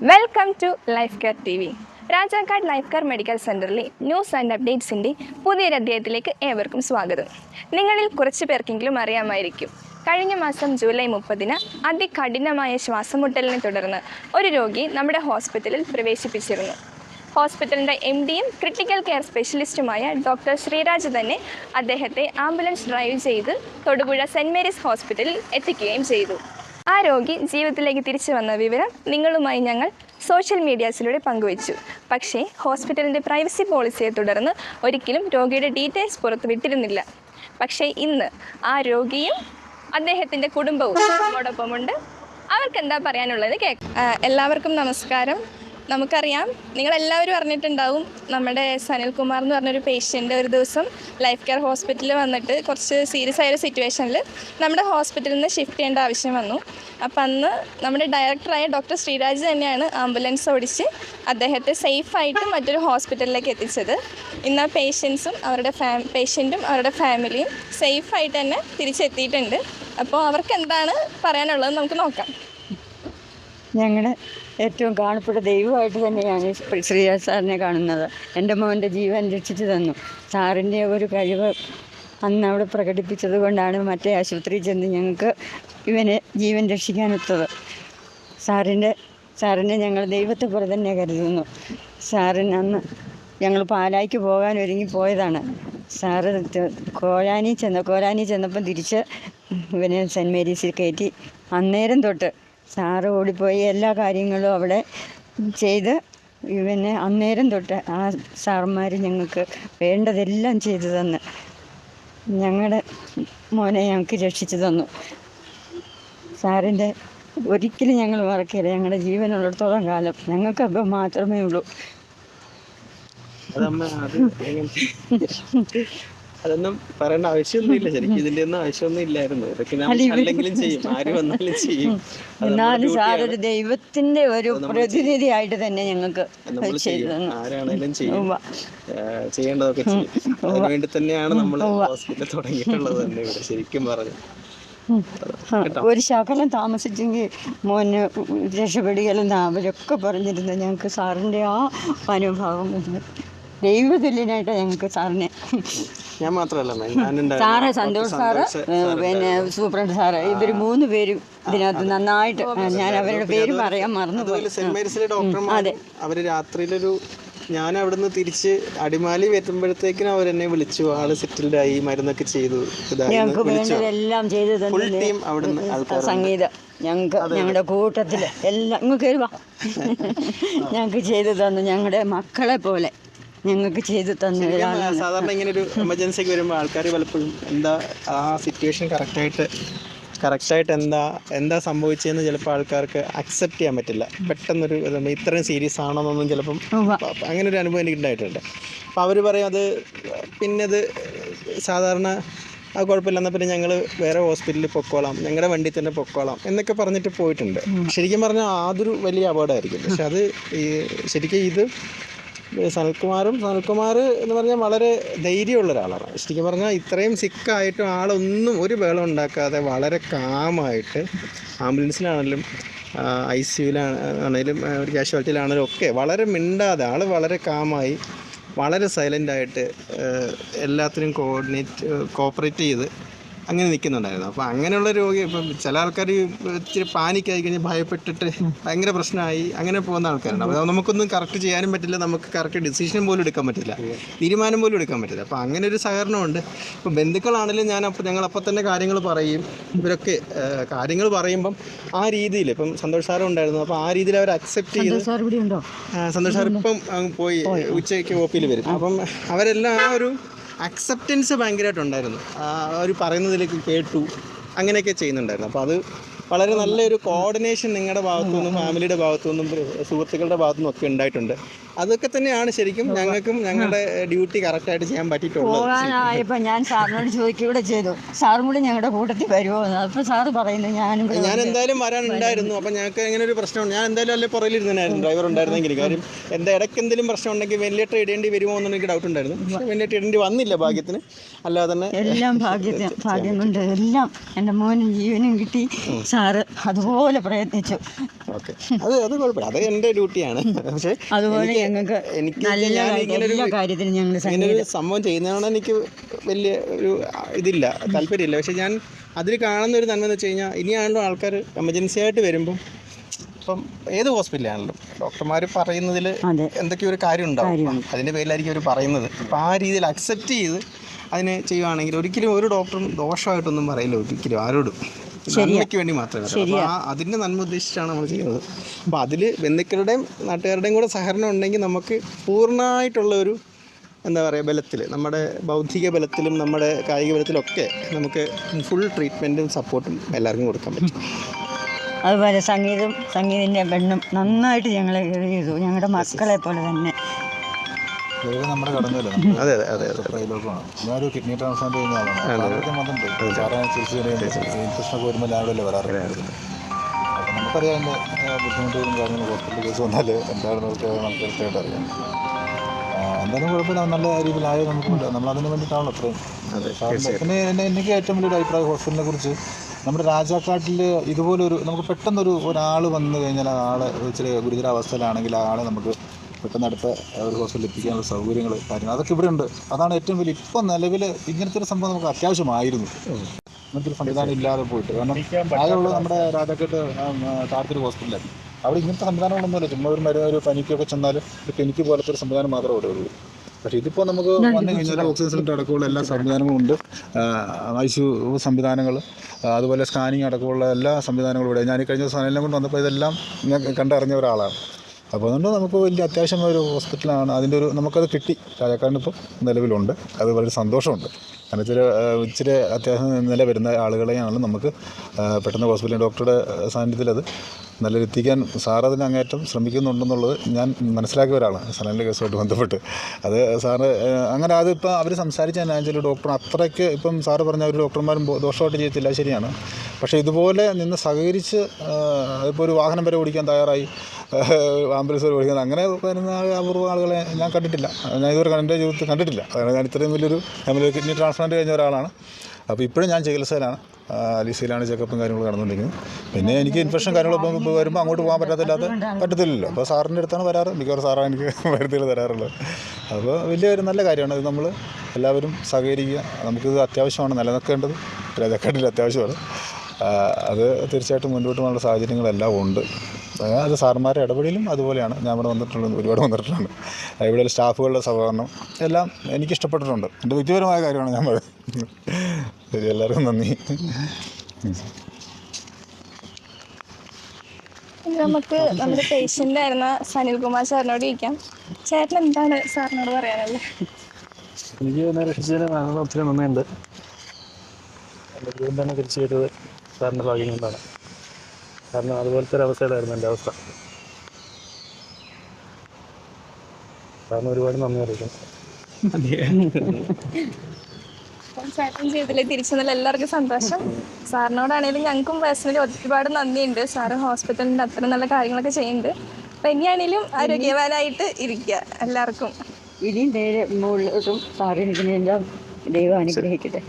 Welcome to life care T V Rajakkad life care medical സെന്ററിലെ news and അപ്ഡേറ്റ്സിന്റെ പുതിയൊരു അധ്യായത്തിലേക്ക് ഏവർക്കും സ്വാഗതം. നിങ്ങളിൽ കുറച്ച് പേർക്കെങ്കിലും അറിയാമായിരിക്കും. കഴിഞ്ഞ മാസം ജൂലൈ മുപ്പതിന് അതികഠിനമായ ശ്വാസമുട്ടലിനെ തുടർന്ന് ഒരു രോഗി നമ്മുടെ ഹോസ്പിറ്റലിൽ പ്രവേശിപ്പിച്ചിരുന്നു. ഹോസ്പിറ്റലിന്റെ എം ഡിയും ക്രിട്ടിക്കൽ കെയർ സ്പെഷ്യലിസ്റ്റുമായ ഡോക്ടർ ശ്രീരാജ് തന്നെ അദ്ദേഹത്തെ ആംബുലൻസ് ഡ്രൈവ് ചെയ്ത് തൊടുപുഴ സെന്റ് മേരീസ് ഹോസ്പിറ്റലിൽ എത്തിക്കുകയും ചെയ്തു. ആ രോഗി ജീവിതത്തിലേക്ക് തിരിച്ചു വന്ന വിവരം നിങ്ങളുമായി ഞങ്ങൾ സോഷ്യൽ മീഡിയാസിലൂടെ പങ്കുവച്ചു. പക്ഷേ ഹോസ്പിറ്റലിന്റെ പ്രൈവസി പോളിസിയെ തുടർന്ന് ഒരിക്കലും രോഗിയുടെ ഡീറ്റെയിൽസ് പുറത്ത് വിട്ടിരുന്നില്ല പക്ഷേ ഇന്ന് ആ രോഗിയും അദ്ദേഹത്തിന്റെ കുടുംബവും നമ്മോടൊപ്പമുണ്ട്. അവർക്ക് എന്താ പറയാനുള്ളത് കേൾക്കാം. എല്ലാവർക്കും നമസ്കാരം. നമുക്കറിയാം. നിങ്ങളെല്ലാവരും അറിഞ്ഞിട്ടുണ്ടാവും. നമ്മുടെ സനിൽകുമാർ എന്ന് പറഞ്ഞൊരു പേഷ്യന്റ് ഒരു ദിവസം ലൈഫ് കെയർ ഹോസ്പിറ്റലിൽ വന്നിട്ട് കുറച്ച് സീരിയസ് ആയൊരു സിറ്റുവേഷനിൽ നമ്മുടെ ഹോസ്പിറ്റലിൽ നിന്ന് ഷിഫ്റ്റ് ചെയ്യേണ്ട ആവശ്യം വന്നു. അപ്പം അന്ന് നമ്മുടെ ഡയറക്ടറായ ഡോക്ടർ ശ്രീരാജ് തന്നെയാണ് ആംബുലൻസ് ഓടിച്ച് അദ്ദേഹത്തെ സേഫായിട്ട് മറ്റൊരു ഹോസ്പിറ്റലിലേക്ക് എത്തിച്ചത്. ഇന്ന് ആ പേഷ്യൻസും അവരുടെ ഫാ പേഷ്യന്റും അവരുടെ ഫാമിലിയും സേഫായിട്ട് തന്നെ തിരിച്ചെത്തിയിട്ടുണ്ട്. അപ്പോൾ അവർക്ക് എന്താണ് പറയാനുള്ളത്? നമുക്ക് നോക്കാം. ഞങ്ങളുടെ ഏറ്റവും കാണപ്പെട്ട ദൈവമായിട്ട് തന്നെയാണ് ശ്രീരാജ് സാറിനെ കാണുന്നത്. എന്റെ മോന്റെ ജീവൻ രക്ഷിച്ചു തന്നു. സാറിന്റെ ഒരു കഴിവ് അന്ന് അവിടെ പ്രകടിപ്പിച്ചത് കൊണ്ടാണ് മറ്റേ ആശുപത്രിയിൽ ചെന്ന് ഞങ്ങൾക്ക് ഇവനെ ജീവൻ രക്ഷിക്കാനൊത്തത് സാറിന്റെ സാറിനെ ഞങ്ങൾ ദൈവത്തെ പോലെ തന്നെ കരുതുന്നു. സാറിന് അന്ന് ഞങ്ങൾ പാലായിക്ക് പോകാൻ ഒരുങ്ങി പോയതാണ്. സാറ് കോഴാനി ചെന്ന കോലാനി ചെന്നപ്പം തിരിച്ച് ഇവനെ സെന്റ് മേരീസിൽ കയറ്റി അന്നേരം തൊട്ട് സാറ് ഓടിപ്പോയി എല്ലാ കാര്യങ്ങളും അവിടെ ചെയ്ത് പിന്നെ അന്നേരം തൊട്ട് ആ സാറന്മാർ ഞങ്ങൾക്ക് വേണ്ടതെല്ലാം ചെയ്തു തന്ന്. ഞങ്ങളുടെ മോനെ ഞങ്ങൾക്ക് രക്ഷിച്ചു തന്നു. സാറിന്റെ ഒരിക്കലും ഞങ്ങൾ മറക്കില്ല ഞങ്ങളുടെ ജീവനുള്ളിടത്തോളം കാലം ഞങ്ങൾക്കപ്പം മാത്രമേ ഉള്ളൂ. അതൊന്നും പറയേണ്ട ആവശ്യമൊന്നും ഇല്ല ശരിക്കും ഇതിന്റെ ഒന്നും ആവശ്യമൊന്നും ഇല്ലായിരുന്നു ഇതൊക്കെ അല്ലെങ്കിലും ചെയ്യും. ആര് വന്നാലും ചെയ്യും. എന്നാലും സാർ ഒരു പ്രതിനിധി ആയിട്ട് പ്രതിനിധിയായിട്ട് തന്നെ ഞങ്ങൾക്ക് ആരാണെങ്കിലും ചെയ്യും. ആരാണേലും ചെയ്യും. ചെയ്യേണ്ടതൊക്കെ ചെയ്യും. അതിനുവേണ്ടി തന്നെയാണ് നമ്മൾ ഹോസ്പിറ്റൽ തുടങ്ങിയിട്ടുള്ളത് തന്നെ ഇവിടെ. ശരിക്കും പറഞ്ഞു. ഒരു ശകലം താമസിച്ചെങ്കിൽ മോന് രക്ഷപ്പെടുകയെന്ന് അവരൊക്കെ പറഞ്ഞിരുന്നു ഞങ്ങൾക്ക് സാറിന്റെ ആ അനുഭവം. ദൈവതുല്യനായിട്ട് ഞങ്ങൾക്ക് സാറിനെ ഞാൻ മാത്രമല്ല സാറ് സന്തോഷ് സാറ് പിന്നെ സൂപ്രണ്ട് സാറ് ഇവർ മൂന്ന് പേരും ഇതിനകത്ത് നന്നായിട്ട് ഞാൻ അവരുടെ പേര് പറയാൻ മറന്നുപോയി. അതെ. അവർ രാത്രിയിലൊരു ഞാൻ അവിടുന്ന് തിരിച്ച് അടിമാലി വരുമ്പോഴത്തേക്കിനും അവരെന്നെ വിളിച്ചു ആൾ സെറ്റിൽഡ് ആയി മരുന്നൊക്കെ ചെയ്തു ഞങ്ങൾക്ക് വേണ്ടതെല്ലാം ചെയ്തു ടീം അവിടുന്ന് സംഗീതം. ഞങ്ങൾക്ക് ഞങ്ങളുടെ കൂട്ടത്തിൽ എല്ലാം ഇങ്ങ് കയറുക ഞങ്ങൾക്ക് ചെയ്തു തന്നു ഞങ്ങളുടെ മക്കളെ പോലെ. ഞങ്ങൾക്ക് ചെയ്തു തന്നെ സാധാരണ ഇങ്ങനെ ഒരു എമർജൻസിക്ക് വരുമ്പോൾ ആൾക്കാർ പലപ്പോഴും എന്താ ആ സിറ്റുവേഷൻ കറക്റ്റായിട്ട് കറക്റ്റായിട്ട് എന്താ എന്താ സംഭവിച്ചതെന്ന് ചിലപ്പോൾ ആൾക്കാർക്ക് അക്സെപ്റ്റ് ചെയ്യാൻ പറ്റില്ല. പെട്ടെന്നൊരു ഇത്രയും സീരിയസ് ആണോന്നൊന്നും ചിലപ്പം അങ്ങനെ ഒരു അനുഭവം എനിക്ക് ഉണ്ടായിട്ടുണ്ട്. അപ്പോൾ അവർ പറയും അത് പിന്നെ അത് സാധാരണ ആ കുഴപ്പമില്ല എന്നാൽ പിന്നെ ഞങ്ങൾ വേറെ ഹോസ്പിറ്റലിൽ പൊക്കോളാം ഞങ്ങളുടെ വണ്ടി തന്നെ പൊക്കോളാം എന്നൊക്കെ പറഞ്ഞിട്ട് പോയിട്ടുണ്ട്. ശരിക്കും പറഞ്ഞാൽ അതൊരു വലിയ അപകടമായിരിക്കും പക്ഷെ അത് ഈ ശരിക്കും ഇത് സനൽകുമാറും സനൽകുമാർ എന്ന് പറഞ്ഞാൽ വളരെ ധൈര്യമുള്ള ഒരാളാണ് ശരിക്കും പറഞ്ഞാൽ ഇത്രയും സിക്കായിട്ടും ആളൊന്നും ഒരു ബഹളം ഉണ്ടാക്കാതെ വളരെ കാമായിട്ട് ആംബുലൻസിലാണെങ്കിലും ഐ സിയുലാണെങ്കിലും ഒരു കാഷ്വാലിറ്റിയിലാണെങ്കിലും ഒക്കെ വളരെ മിണ്ടാതെ ആൾ വളരെ കാമായി വളരെ സൈലന്റായിട്ട് എല്ലാത്തിനും കോർഡിനേറ്റ് കോപ്പറേറ്റ് ചെയ്ത് അങ്ങനെ നിൽക്കുന്നുണ്ടായിരുന്നു. അപ്പോൾ അങ്ങനെയുള്ള രോഗി ഇപ്പം ചില ആൾക്കാർ ഇച്ചിരി പാനിക്കായി കഴിഞ്ഞ് ഭയപ്പെട്ടിട്ട് ഭയങ്കര പ്രശ്നമായി അങ്ങനെ പോകുന്ന ആൾക്കാരുണ്ട്. അപ്പോൾ നമുക്കൊന്നും കറക്റ്റ് ചെയ്യാനും പറ്റില്ല. നമുക്ക് കറക്റ്റ് ഡിസിഷൻ പോലും എടുക്കാൻ പറ്റില്ല. തീരുമാനം പോലും എടുക്കാൻ പറ്റില്ല. അപ്പോൾ അങ്ങനെ ഒരു സഹകരണമുണ്ട്. ഇപ്പോൾ ബന്ധുക്കളാണെങ്കിലും ഞാൻ അപ്പോൾ ഞങ്ങൾ അപ്പോൾ തന്നെ കാര്യങ്ങൾ പറയും. ഇവരൊക്കെ കാര്യങ്ങൾ പറയുമ്പം ആ രീതിയിൽ ഇപ്പം സന്തോഷ് സാറും ഉണ്ടായിരുന്നു. അപ്പോൾ ആ രീതിയിൽ അവർ അക്സെപ്റ്റ് ചെയ്ത് സന്തോഷ് സാർ ഇപ്പം പോയി ഉച്ചയ്ക്ക് ഒ പിയിൽ വരും. അപ്പം അവരെല്ലാം ആ ഒരു അക്സെപ്റ്റൻസ് ഭയങ്കരമായിട്ടുണ്ടായിരുന്നു. ഒരു പറയുന്നതിലേക്ക് കേട്ടു. അങ്ങനെയൊക്കെ ചെയ്യുന്നുണ്ടായിരുന്നു. അപ്പോൾ അത് വളരെ നല്ലൊരു കോർഡിനേഷൻ നിങ്ങളുടെ ഭാഗത്തു നിന്നും ഫാമിലിയുടെ ഭാഗത്തു നിന്നും സുഹൃത്തുക്കളുടെ ഭാഗത്തു നിന്നും ഒക്കെ ഉണ്ടായിട്ടുണ്ട്. അതൊക്കെ തന്നെയാണ് ശരിക്കും ഞങ്ങൾക്കും ഞങ്ങളുടെ ഡ്യൂട്ടി കറക്റ്റായിട്ട് ചെയ്യാൻ പറ്റിയിട്ടുള്ളത്. പോകാനായപ്പോൾ ഞാൻ സാറിനോട് ചോദിക്കുകയൂടെ ചെയ്തു. സാറും കൂടി ഞങ്ങളുടെ കൂട്ടത്തിൽ വരുമോ എന്ന്. അപ്പോൾ സാറ് പറയുന്നു ഞാനും കൂടെ ഞാൻ എന്തായാലും വരാനുണ്ടായിരുന്നു. അപ്പം ഞങ്ങൾക്ക് ഇങ്ങനെ ഒരു പ്രശ്നമുണ്ട്. ഞാൻ എന്തായാലും അല്ലേ പുറകിലിരുന്നായിരുന്നു ഡ്രൈവർ ഉണ്ടായിരുന്നെങ്കിൽ കാര്യം എന്താ ഇടയ്ക്ക് എന്തെങ്കിലും പ്രശ്നം ഉണ്ടെങ്കിൽ വെന്റിലേറ്റർ ഇടേണ്ടി വരുമോ എന്ന് എനിക്ക് ഡൗട്ട് ഉണ്ടായിരുന്നു. പക്ഷേ വെന്റിലേറ്റർ ഇടേണ്ടി വന്നില്ല ഭാഗ്യത്തിന്. അല്ലാതെ തന്നെ എല്ലാം ഭാഗ്യത്തിന് ഭാഗ്യം കൊണ്ട് എല്ലാം എന്റെ മോനും ജീവനും കിട്ടി. സാറ് അതുപോലെ പ്രയത്നിച്ചു. ഓക്കെ. അത് അത് കുഴപ്പമില്ല. അത് എന്റെ ഡ്യൂട്ടിയാണ്. പക്ഷേ അതുപോലെ ഞങ്ങൾക്ക് എനിക്ക് ഞാൻ കാര്യം- ഇങ്ങനെ ഒരു എല്ലാ കാര്യത്തിനും ഞങ്ങൾ സംഭവം ചെയ്യുന്നതാണ് എനിക്ക് വലിയ ഒരു ഇതില്ല താല്പര്യമില്ല. പക്ഷേ ഞാൻ അതിൽ കാണുന്ന ഒരു നന്മ എന്ന് വെച്ച് കഴിഞ്ഞാൽ ഇനിയാണല്ലോ ആൾക്കാർ എമർജൻസി ആയിട്ട് വരുമ്പം ഇപ്പം ഏത് ഹോസ്പിറ്റലാണല്ലോ ഡോക്ടർമാർ പറയുന്നതിൽ എന്തൊക്കെ എന്തൊക്കെയോ ഒരു കാര്യം ഉണ്ടാവും. അതിന്റെ പേരിലായിരിക്കും അവർ പറയുന്നത്. അപ്പം ആ രീതിയിൽ അക്സെപ്റ്റ് ചെയ്ത് അതിനെ ചെയ്യുകയാണെങ്കിൽ ഒരിക്കലും ഒരു ഡോക്ടറും ദോഷമായിട്ടൊന്നും പറയില്ല ഒരിക്കലും ആരോടും. നന്മയ്ക്ക് വേണ്ടി മാത്രമേ. അപ്പോൾ ആ അതിന്റെ നന്മ ഉദ്ദേശിച്ചാണ് നമ്മൾ ചെയ്യുന്നത്. അപ്പോൾ അതിൽ ബന്ധുക്കളുടെയും നാട്ടുകാരുടെയും കൂടെ സഹകരണം ഉണ്ടെങ്കിൽ നമുക്ക് പൂർണമായിട്ടുള്ള ഒരു എന്താ പറയുക ബലത്തിൽ നമ്മുടെ ബൗദ്ധിക ബലത്തിലും നമ്മുടെ കായിക ബലത്തിലൊക്കെ നമുക്ക് ഫുൾ ട്രീറ്റ്മെന്റും സപ്പോർട്ടും എല്ലാവർക്കും കൊടുക്കാൻ പറ്റും. അതുപോലെ സംഗീതം സംഗീതിന്റെ പെണ്ണും നന്നായിട്ട് ഞങ്ങളെ ചെയ്തു. ഞങ്ങളുടെ മക്കളെ പോലെ തന്നെ. ദൈവം നമ്മുടെ അതെ അതെ അതെ അതെ. ട്രെയിലൊക്കെയാണ് ഞാനൊരു കിഡ്നി ട്രാൻസ്പ്ലാന്റ് ചെയ്യുന്ന ആളാണ്. സാറിനൊക്കെ വന്നിട്ടുണ്ട് സാറെ ചികിത്സ ഇൻഫെക്ഷനൊക്കെ വരുമ്പോൾ രാവിലെ വരാറുണ്ട് അപ്പം നമുക്കറിയാം എന്റെ ബുദ്ധിമുട്ടുകളും കാര്യങ്ങളും ഹോസ്പിറ്റൽ കേസ് വന്നാൽ എന്താണ് നമുക്ക് നമുക്ക് കൃത്യമായിട്ട് അറിയാം. ആ, എന്തായാലും കുഴപ്പമില്ല. നല്ല രീതിയിലായോ നമുക്ക് നമ്മൾ അതിന് വേണ്ടിയിട്ടാണല്ലോ ഇത്രയും പിന്നെ എന്നെ എനിക്ക് ഏറ്റവും വലിയൊരു അഭിപ്രായം ഹോസ്പിറ്റലിനെ കുറിച്ച് നമ്മുടെ രാജാക്കാട്ടിൽ ഇതുപോലൊരു നമുക്ക് പെട്ടെന്നൊരു ഒരാൾ വന്നു കഴിഞ്ഞാൽ ആ ആൾ ഇച്ചിരി ഗുരുതരാവസ്ഥയിലാണെങ്കിൽ ആ ആളെ നമുക്ക് പെട്ടെന്ന് അടുത്ത ഒരു ഹോസ്പിറ്റലിൽ എത്തിക്കാനുള്ള സൗകര്യങ്ങൾ കാര്യങ്ങൾ അതൊക്കെ ഇവിടെ ഉണ്ട് അതാണ് ഏറ്റവും വലിയ ഇപ്പം നിലവിൽ ഇങ്ങനത്തെ ഒരു സംഭവം നമുക്ക് അത്യാവശ്യമായിരുന്നു. ഇങ്ങനത്തെ ഒരു സംവിധാനം ഇല്ലാതെ പോയിട്ട്. കാരണം ആകെയുള്ള നമ്മുടെ രാജാക്കെട്ട് താഴത്തൊരു ഹോസ്പിറ്റലായിരുന്നു. അവിടെ ഇങ്ങനത്തെ സംവിധാനങ്ങളൊന്നുമില്ല. ചുമ്മാ ഒരു മരുന്ന് ഒരു പനിക്കൊക്കെ ചെന്നാൽ ഒരു ക്ലിനിക്ക് പോലത്തെ ഒരു സംവിധാനം മാത്രമേ അവിടെ ഉള്ളൂ. പക്ഷേ ഇതിപ്പോൾ നമുക്ക് വന്നു കഴിഞ്ഞാൽ ഓക്സിജൻ സിലിണ്ടർ അടക്കമുള്ള എല്ലാ സംവിധാനങ്ങളും ഉണ്ട്. ഐ സി സംവിധാനങ്ങൾ അതുപോലെ സ്കാനിങ് അടക്കമുള്ള എല്ലാ സംവിധാനങ്ങളും ഇവിടെ. ഞാൻ ഈ കഴിഞ്ഞ ദിവസം കൊണ്ട് വന്നപ്പോൾ ഇതെല്ലാം ഞാൻ കണ്ടറിഞ്ഞ ഒരാളാണ്. അപ്പോൾ അതുകൊണ്ട് നമുക്ക് വലിയ അത്യാവശ്യമായ ഒരു ഹോസ്പിറ്റലാണ്. അതിന്റെ ഒരു നമുക്കത് കിട്ടി. രാജാക്കാരന് ഇപ്പോൾ നിലവിലുണ്ട്. അത് വളരെ സന്തോഷമുണ്ട്. കാരണം ഇച്ചിരി ഇച്ചിരി അത്യാവശ്യം നില വരുന്ന ആളുകളെയാണ് നമുക്ക് പെട്ടെന്ന് ഹോസ്പിറ്റലിൽ ഡോക്ടറുടെ സാന്നിധ്യത്തിൽ അത് നല്ല എത്തിക്കാൻ സാർ അതിന് അങ്ങേറ്റം ശ്രമിക്കുന്നുണ്ടെന്നുള്ളത് ഞാൻ മനസ്സിലാക്കിയ ഒരാളാണ്. സലന്റെ കേസുമായിട്ട് ബന്ധപ്പെട്ട്. അത് സാറ് അങ്ങനെ അതിപ്പോൾ അവർ സംസാരിച്ച വെച്ചാൽ ഡോക്ടർ അത്രയ്ക്ക് ഇപ്പം സാറ് പറഞ്ഞ ഒരു ഡോക്ടർമാരും ദോഷമായിട്ട് ചെയ്യത്തില്ല ശരിയാണ്. പക്ഷേ ഇതുപോലെ നിന്ന് സഹകരിച്ച് ഇപ്പോൾ ഒരു വാഹനം വരെ ഓടിക്കാൻ തയ്യാറായി. ആംബുലൻസ് വരെ ഓടിക്കാൻ. അങ്ങനെ വരുന്ന അപൂർവ ആളുകളെ ഞാൻ കണ്ടിട്ടില്ല. ഞാൻ ഇതുവരെ എന്റെ ജീവിതത്തിൽ കണ്ടിട്ടില്ല. അതാണ് ഞാൻ ഇത്രയും വലിയൊരു നമ്മൾ കിഡ്നി ട്രാൻസ്പ്ലാന്റ് കഴിഞ്ഞ ഒരാളാണ്. അപ്പോൾ ഇപ്പോഴും ഞാൻ ചികിത്സയിലാണ്. ആ, അലീസയിലാണ് ചെക്കപ്പും കാര്യങ്ങളും നടന്നുകൊണ്ടിരിക്കുന്നത്. പിന്നെ എനിക്ക് ഇൻഫെക്ഷൻ കാര്യങ്ങളൊക്കെ വരുമ്പോൾ അങ്ങോട്ട് പോകാൻ പറ്റാത്തില്ലാത്ത പറ്റത്തില്ലല്ലോ. അപ്പോൾ സാറിന്റെ അടുത്താണ് വരാറ്. മിക്കവാറും സാറാണ് എനിക്ക് വരുത്തിൽ തരാറുള്ളത്. അപ്പോൾ വലിയൊരു നല്ല കാര്യമാണ് ഇത് നമ്മൾ എല്ലാവരും സഹകരിക്കുക. നമുക്കിത് അത്യാവശ്യമാണ് നിലനിൽക്കേണ്ടത്. രാജാക്കാട്ടിൽ അത്യാവശ്യമാണ്. അത് തീർച്ചയായിട്ടും മുന്നോട്ട് പോകാനുള്ള സാഹചര്യങ്ങളെല്ലാം ഉണ്ട്. അത് സാർമാരുടെ ഇടപെടലും അതുപോലെയാണ്. ഞാൻ ഇവിടെ വന്നിട്ടുള്ളത് ഒരുപാട് വന്നിട്ടുണ്ട്. ഇവിടെയുള്ള സ്റ്റാഫുകളുടെ സഹകരണം എല്ലാം എനിക്ക് ഇഷ്ടപ്പെട്ടിട്ടുണ്ട് എന്റെ വ്യക്തിപരമായ കാര്യമാണ് ഞാൻ പറയുന്നത്. ശരി എല്ലാവർക്കും നന്ദി. നമുക്ക് നമ്മുടെ പേഷ്യന്റ് ആയിരുന്ന സനിൽകുമാർ സാറിനോട് ചോദിക്കാം. ചേട്ടൻ എന്താണ് സാറിനോട് പറയാനുള്ളത്? എനിക്ക് എന്നെ രക്ഷിച്ചതിന് നല്ല ഒത്തിരി നന്ദിയുണ്ട്. എന്റെ ജീവൻ തന്നെ തിരിച്ചു കിട്ടിയത് സാറിന്റെ ഭാഗ്യം കൊണ്ടാണ്. കാരണം അതുപോലത്തെ ഒരു അവസ്ഥയിലായിരുന്നു എന്റെ അവസ്ഥ. കാരണം ഒരുപാട് നന്ദി അറിയിക്കുന്നു. അപ്പം ചേട്ടൻ ജീവിതത്തിലെ തിരിച്ചു എല്ലാവർക്കും സന്തോഷം. സാറിനോടാണെങ്കിലും ഞങ്ങൾക്കും പേഴ്സണലി ഒരുപാട് നന്ദിയുണ്ട്. സാറ് ഹോസ്പിറ്റലിന്റെ അത്ര നല്ല കാര്യങ്ങളൊക്കെ ചെയ്യുന്നുണ്ട്. അപ്പം ഇനിയാണെങ്കിലും ആരോഗ്യവാനായിട്ട് ഇരിക്കുക എല്ലാവർക്കും. ഇനിയും നേരെ മുകളിലോട്ടും ദൈവം അനുഗ്രഹിക്കട്ടെ.